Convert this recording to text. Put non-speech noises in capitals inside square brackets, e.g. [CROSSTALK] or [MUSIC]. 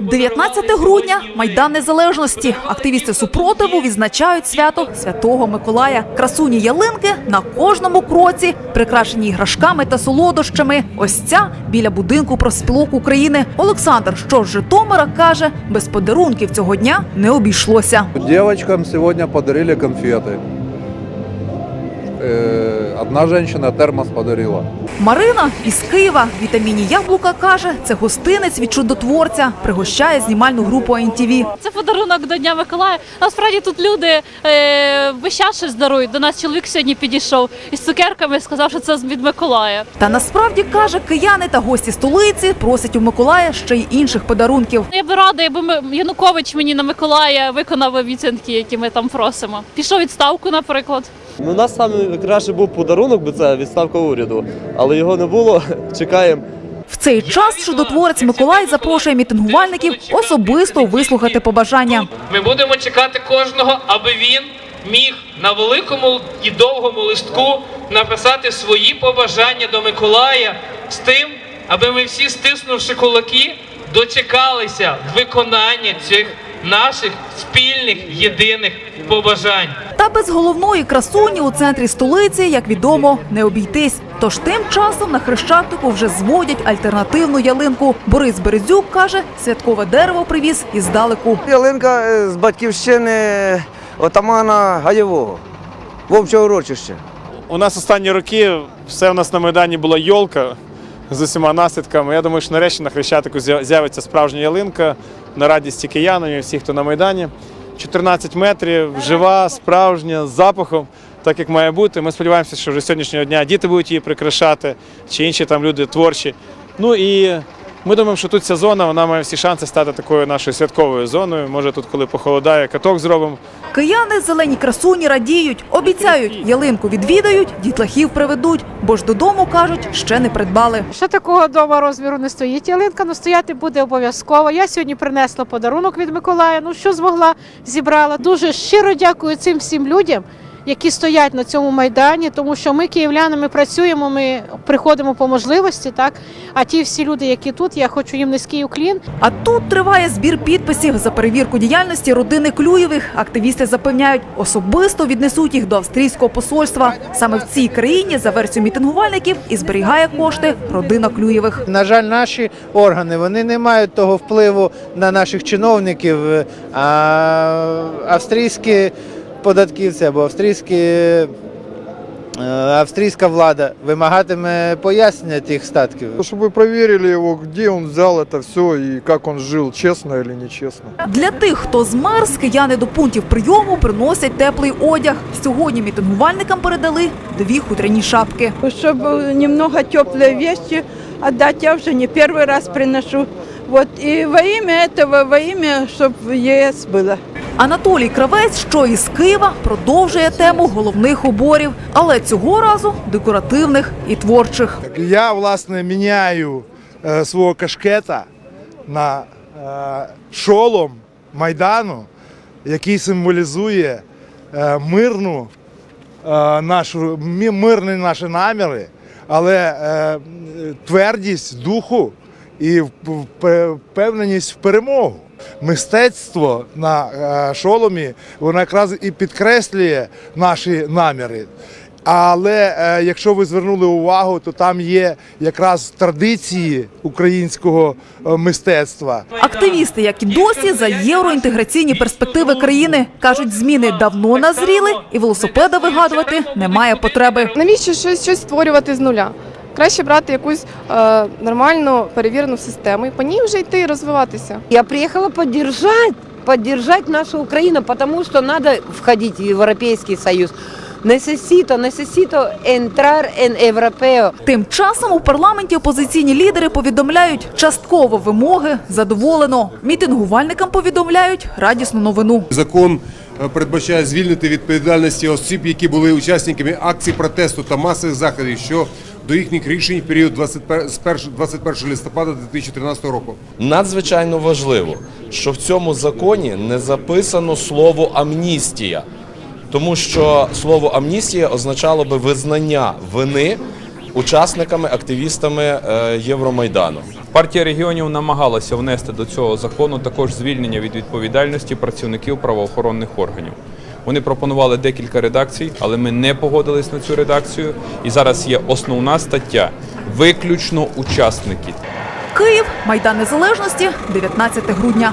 19 грудня майдан незалежності. Активісти супротиву відзначають свято Святого Миколая. Красуні ялинки на кожному кроці, прикрашені іграшками та солодощами. Ось ця біля будинку проспілок України. Олександр, що з Житомира, каже, без подарунків цього дня не обійшлося. Девочкам сегодня подарили конфеты. Э, Одна женщина термос подарила. Марина із Києва вітаміні яблука каже, це гостинець від чудотворця. Пригощає знімальну групу АНТВ. Це подарунок до Дня Миколая. Насправді тут люди е, весь час щось дарують. До нас чоловік сьогодні підійшов із цукерками, сказав, що це від Миколая. Та насправді каже, кияни та гості столиці просять у Миколая ще й інших подарунків. Я би рада, якби Янукович мені на Миколая виконав обіцянки, які ми там просимо. Пішов відставку, наприклад. Ну, У нас саме краще був подарунок, бо це відставка уряду, але його не було. [LAUGHS] Чекаємо. В цей час чудотворець Миколай запрошує мітингувальників особисто вислухати побажання. Ми будемо чекати кожного, аби він міг на великому і довгому листку написати свої побажання до Миколая з тим, аби ми всі, стиснувши кулаки, дочекалися виконання цих наших спільних єдиних побажань. Та без головної красуні у центрі столиці, як відомо, не обійтись. Тож тим часом на хрещатику вже зводять альтернативну ялинку. Борис Березюк каже, святкове дерево привіз іздалеку. Ялинка е, з батьківщини отамана Гаєвого, вовче урочище. У нас останні роки все у нас на Майдані була йолка з усіма наслідками. Я думаю, що нарешті на Хрещатику з'явиться справжня ялинка на радість і киянам і всіх, хто на Майдані. 14 метрів, жива, справжня, з запахом, так як має бути. Ми сподіваємося, що вже сьогоднішнього дня діти будуть її прикрашати, чи інші там люди творчі. Ну і ми думаємо, що тут ця зона вона має всі шанси стати такою нашою святковою зоною. Може, тут, коли похолодає, каток зробимо. Кияни зелені красуні радіють, обіцяють, ялинку відвідають, дітлахів приведуть, бо ж додому кажуть, ще не придбали. Ще такого дома розміру не стоїть. Ялинка ну, стояти буде обов'язково. Я сьогодні принесла подарунок від Миколая. Ну що змогла, зібрала. Дуже щиро дякую цим всім людям, які стоять на цьому майдані, тому що ми, київляни, ми працюємо, ми приходимо по можливості. Так а ті всі люди, які тут, я хочу їм низький уклін. А тут триває збір підписів за перевірку діяльності родини Клюєвих. Активісти запевняють, особисто віднесуть їх до австрійського посольства. Саме в цій країні, за версією мітингувальників, і зберігає кошти родина Клюєвих. На жаль, наші органи вони не мають того впливу на наших чиновників. А австрійські податківці або австрійські, е, австрійська влада вимагатиме пояснення тих статків. Чтобы проверили его, где он взял это все и как он жил, честно или нечестно. Для тих, хто змерз, кияни до пунктів прийому приносять теплий одяг. Сьогодні мітингувальникам передали дві хутряні шапки. чтобы немного теплые вещи отдать. Я уже не первый раз приношу. Вот и во имя этого, во имя, чтобы ЕС было. Анатолій Кравець, що із Києва, продовжує тему головних уборів, але цього разу декоративних і творчих. Я, власне, міняю е, свого кашкета на е, шолом Майдану, який символізує е, мирну, нашу, мирні наші наміри, але твердість духу і впевненість в перемогу. Мистецтво на е, шоломі воно якраз і підкреслює наші наміри. Але е, якщо ви звернули увагу, то там є якраз традиції українського е, мистецтва. Активісти, як і досі, за євроінтеграційні перспективи країни кажуть, зміни давно назріли, і велосипеда вигадувати немає потреби. Навіщо щось, щось створювати з нуля? Краще брати якусь е, нормальну перевірену систему і по ній вже йти і розвиватися. Я приїхала підтримати, підтримати нашу Україну, тому що треба входити в Європейський Союз. Necesito, necesito entrar en europeo. Тим часом у парламенті опозиційні лідери повідомляють, частково вимоги задоволено. Мітингувальникам повідомляють радісну новину. Закон передбачає звільнити відповідальності осіб, які були учасниками акцій протесту та масових заходів, що до їхніх рішень в період 21 з 1 21 листопада 2013 року. Надзвичайно важливо, що в цьому законі не записано слово амністія, тому що слово амністія означало би визнання вини учасниками, активістами е, Євромайдану. Партія регіонів намагалася внести до цього закону також звільнення від відповідальності працівників правоохоронних органів. Вони пропонували декілька редакцій, але ми не погодились на цю редакцію. І зараз є основна стаття виключно учасники. Київ, Майдан Незалежності, 19 грудня.